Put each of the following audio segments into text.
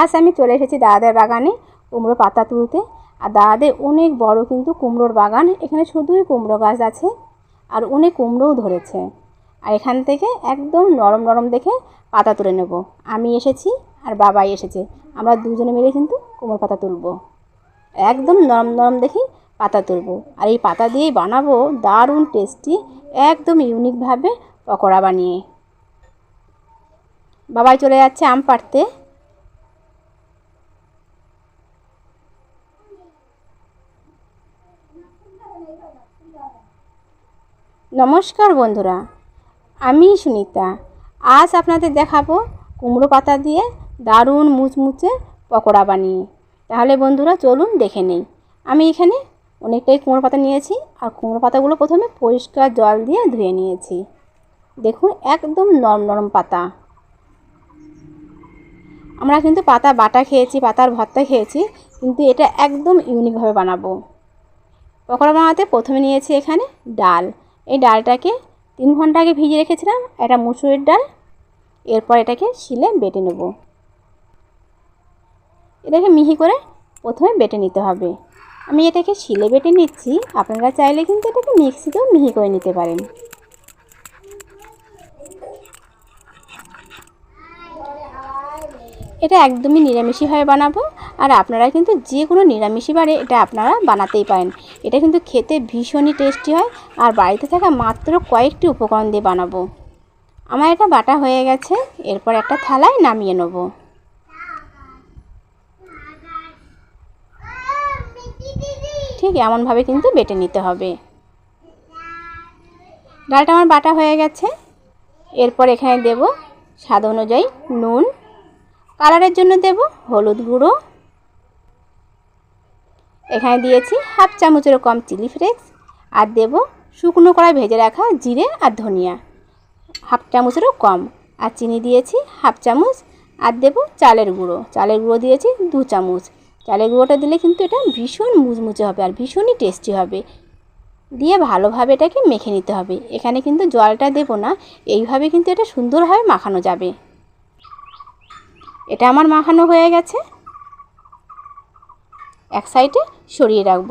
আজ আমি চলে এসেছি দাদাদের বাগানে কুমড়ো পাতা তুলতে। আর দাদাদের অনেক বড় কিন্তু কুমড়োর বাগান, এখানে শুধুই কুমড়ো গাছ আছে আর অনেক কুমড়োও ধরেছে। আর এখান থেকে একদম নরম নরম দেখে পাতা তুলে নেব। আমি এসেছি আর বাবাই এসেছে। আমরা দুজনে মিলে কিন্তু কুমড়ো পাতা তুলব। একদম নরম নরম দেখি পাতা তুলবো। আর এই পাতা দিয়েই বানাবো দারুণ টেস্টি, একদম ইউনিকভাবে পকোড়া বানিয়ে। বাবাই চলে যাচ্ছে আম পাড়তে। নমস্কার বন্ধুরা, আমি সুনিতা। আজ আপনাদের দেখাবো কুমড়ো পাতা দিয়ে দারুণ মুচমুচে পকোড়া বানিয়ে। তাহলে বন্ধুরা, চলুন দেখে নেই। আমি এখানে অনেকটাই কুমড়ো পাতা নিয়েছি আর কুমড়ো পাতাগুলো প্রথমে পরিষ্কার জল দিয়ে ধুয়ে নিয়েছি। দেখুন, একদম নরম নরম পাতা। আমরা কিন্তু পাতা বাটা খেয়েছি, পাতার ভর্তা খেয়েছি, কিন্তু এটা একদম ইউনিকভাবে বানাবো। পকোড়া বানাতে প্রথমে নিয়েছি এখানে ডাল। এই ডালটাকে তিন ঘণ্টা আগে ভিজিয়ে রেখেছিলাম এটা মুসুরের ডাল, এরপর এটাকে শিলে বেটে নেব। এটাকে মিহি করে প্রথমে বেটে নিতে হবে। আমি এটাকে শিলে বেটে নিচ্ছি, আপনারা চাইলে কিন্তু এটাকে মিক্সিতেও মিহি করে নিতে পারেন। এটা একদমই নিরামিষিভাবে বানাবো। আর আপনারা কিন্তু যে কোনো নিরামিষি বারে এটা আপনারা বানাতেই পারেন। এটা কিন্তু খেতে ভীষণই টেস্টি হয় আর বাড়িতে থাকা মাত্র কয়েকটি উপকরণ দিয়ে বানাবো। আমার এটা বাটা হয়ে গেছে, এরপর একটা থালায় নামিয়ে নেব। ঠিক এমনভাবে কিন্তু বেটে নিতে হবে। ডালটা আমার বাটা হয়ে গেছে, এরপর এখানে দেব স্বাদ অনুযায়ী নুন। কালারের জন্য দেব হলুদ গুঁড়ো। এখানে দিয়েছি হাফ চামচেরও কম চিলি ফ্লেক্স আর দেব শুকনো কড়াই ভেজে রাখা জিরে আর ধনিয়া। হাফ চামচেরও কম। আর চিনি দিয়েছি হাফ চামচ। আর দেব চালের গুঁড়ো। চালের গুঁড়ো দিয়েছি দু চামচ। চালের গুঁড়োটা দিলে কিন্তু এটা ভীষণ মুচমুচে হবে আর ভীষণই টেস্টি হবে। দিয়ে ভালোভাবে এটাকে মেখে নিতে হবে। এখানে কিন্তু জলটা দেব না। এইভাবে কিন্তু এটা সুন্দরভাবে মাখানো যাবে। এটা আমার মাখানো হয়ে গেছে। এক সাইডে সরিয়ে রাখব।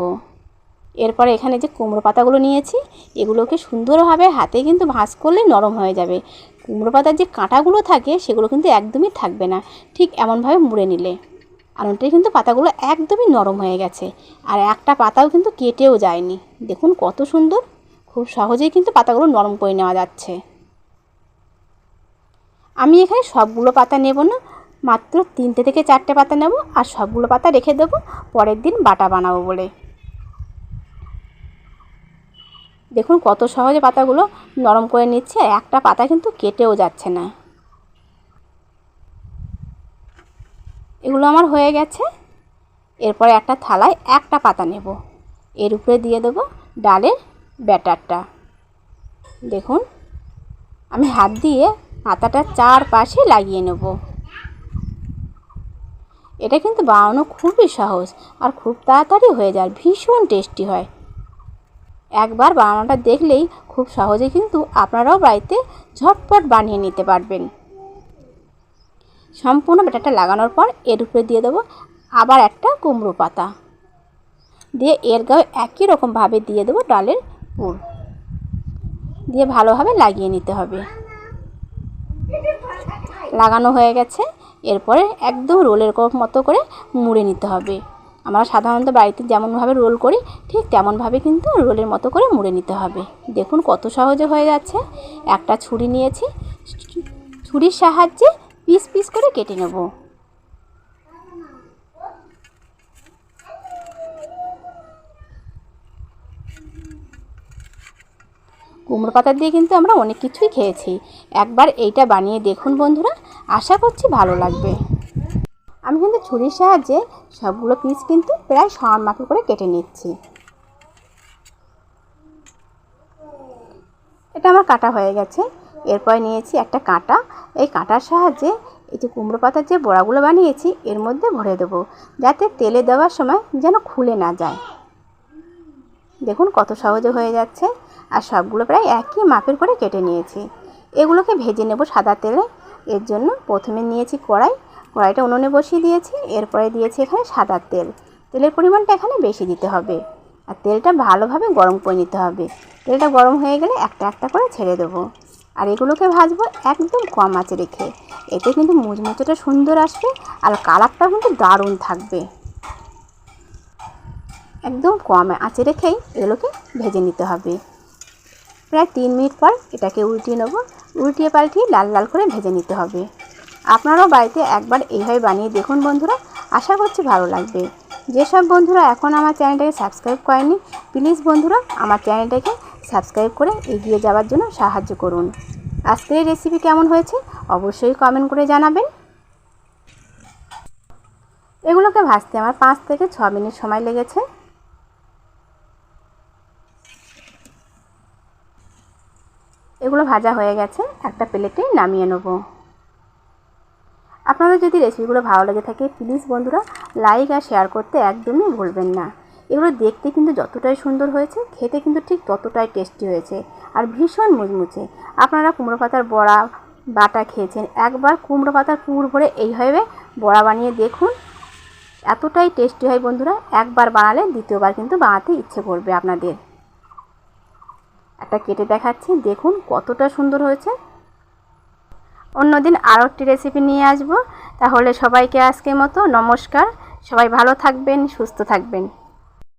এরপরে এখানে যে কুমড়ো পাতাগুলো নিয়েছি, এগুলোকে সুন্দরভাবে হাতে কিন্তু ভাঁজ করলে নরম হয়ে যাবে। কুমড়ো পাতার যে কাঁটাগুলো থাকে, সেগুলো কিন্তু একদমই থাকবে না, ঠিক এমনভাবে মুড়ে নিলে। আলুটাই কিন্তু পাতাগুলো একদমই নরম হয়ে গেছে। আর একটা পাতাও কিন্তু কেটেও যায়নি। দেখুন কত সুন্দর, খুব সহজেই কিন্তু পাতাগুলো নরম করে নেওয়া যাচ্ছে। আমি এখানে সবগুলো পাতা নেব না মাত্র তিনটে থেকে চারটে পাতা নেব আর সবগুলো পাতা রেখে দেবো, পরের দিন বাটা বানাবো বলে। দেখুন কত সহজে পাতাগুলো নরম করে নিচ্ছে, আর একটা পাতা কিন্তু কেটেও যাচ্ছে না। এগুলো আমার হয়ে গেছে। এরপরে একটা থালায় একটা পাতা নেব। এর উপরে দিয়ে দেবো ডালের ব্যাটারটা। দেখুন, আমি হাত দিয়ে পাতাটা চারপাশে লাগিয়ে নেব। এটা কিন্তু বানানো খুবই সহজ আর খুব তাড়াতাড়ি হয়ে যায়, ভীষণ টেস্টি হয়। একবার বানানোটা দেখলেই খুব সহজে কিন্তু আপনারাও বাড়িতে ঝটপট বানিয়ে নিতে পারবেন। সম্পূর্ণ ব্যাটারটা লাগানোর পর এর উপরে দিয়ে দেবো আবার একটা কুমড়ো পাতা। দিয়ে এর গায়ে একই রকমভাবে দিয়ে দেবো ডালের পুর। দিয়ে ভালোভাবে লাগিয়ে নিতে হবে। লাগানো হয়ে গেছে। এরপরে একদম রোলের মতো করে মুড়ে নিতে হবে। আমরা সাধারণত বাড়িতে যেমনভাবে রোল করি, ঠিক তেমনভাবে কিন্তু রোলের মতো করে মুড়ে নিতে হবে। দেখুন কত সহজে হয়ে যাচ্ছে। একটা ছুরি নিয়েছি। ছুরির সাহায্যে পিস পিস করে কেটে নেব। কুমড়ো পাতা দিয়ে কিন্তু আমরা অনেক কিছুই খেয়েছি। একবার এইটা বানিয়ে দেখুন বন্ধুরা। আশা করছি ভালো লাগবে। আমি কিন্তু ছুরির সাহায্যে সবগুলো পিস কিন্তু প্রায় সমান মাপে করে কেটে নিচ্ছি। এটা আমার কাটা হয়ে গেছে। এরপরে নিয়েছি একটা কাঁটা। এই কাঁটার সাহায্যে এই যে কুমড়ো পাতার যে বড়াগুলো বানিয়েছি, এর মধ্যে ভরে দেবো। যাতে তেলে দেওয়ার সময় যেন খুলে না যায়। দেখুন কত সহজে হয়ে যাচ্ছে। আর সবগুলো প্রায় একই মাপের করে কেটে নিয়েছি। এগুলোকে ভেজে নেব সাদা তেলে। এর জন্য প্রথমে নিয়েছি কড়াই। কড়াইটা উনুনে বসিয়ে দিয়েছি, এরপরে দিয়েছি এখানে সাদা তেল। তেলের পরিমাণটা এখানে বেশি দিতে হবে। আর তেলটা ভালোভাবে গরম করে নিতে হবে। তেলটা গরম হয়ে গেলে একটা একটা করে ছেড়ে দেবো। আর এগুলোকে ভাজবো একদম কম আঁচে রেখে। এতে কিন্তু মুচমুচেটা সুন্দর আসবে আর কালারটাও কিন্তু দারুণ থাকবে। একদম কম আঁচে রেখেই এগুলোকে ভেজে নিতে হবে। প্রায় তিন মিনিট পর এটাকে উল্টিয়ে নেব। উল্টিয়ে পাল্টিয়ে লাল লাল করে ভেজে নিতে হবে। আপনারাও বাড়িতে একবার এইভাবে বানিয়ে দেখুন বন্ধুরা। আশা করছি ভালো লাগবে। যেসব বন্ধুরা এখন আমার চ্যানেলটাকে সাবস্ক্রাইব করেনি প্লিজ বন্ধুরা আমার চ্যানেলটাকে সাবস্ক্রাইব করে এগিয়ে যাওয়ার জন্য সাহায্য করুন। আজকের এই রেসিপি কেমন হয়েছে অবশ্যই কমেন্ট করে জানাবেন। এগুলোকে ভাজতে আমার পাঁচ থেকে ছ মিনিট সময় লেগেছে। এগুলো ভাজা হয়ে গেছে, একটা প্লেটে নামিয়ে নেব। আপনাদের যদি রেসিপিগুলো ভালো লেগে থাকে প্লিজ বন্ধুরা লাইক আর শেয়ার করতে একদমই ভুলবেন না। এগুলো দেখতে কিন্তু যতটাই সুন্দর হয়েছে, খেতে কিন্তু ঠিক ততটাই টেস্টি হয়েছে আর ভীষণ মুচমুচে। আপনারা কুমড়ো পাতার বড়া, বাটা খেয়েছেন, একবার কুমড়ো পাতার পুর ভরে এইভাবে বড়া বানিয়ে দেখুন, এতটাই টেস্টি হয় বন্ধুরা, একবার বানালে দ্বিতীয়বার কিন্তু বানাতে ইচ্ছে করবে আপনাদের। একটা কেটে দেখাচ্ছি। দেখুন কতটা সুন্দর হয়েছে। অন্যদিন আরও একটি রেসিপি নিয়ে আসব। তাহলে সবাইকে আজকের মতো নমস্কার। সবাই ভালো থাকবেন, সুস্থ থাকবেন।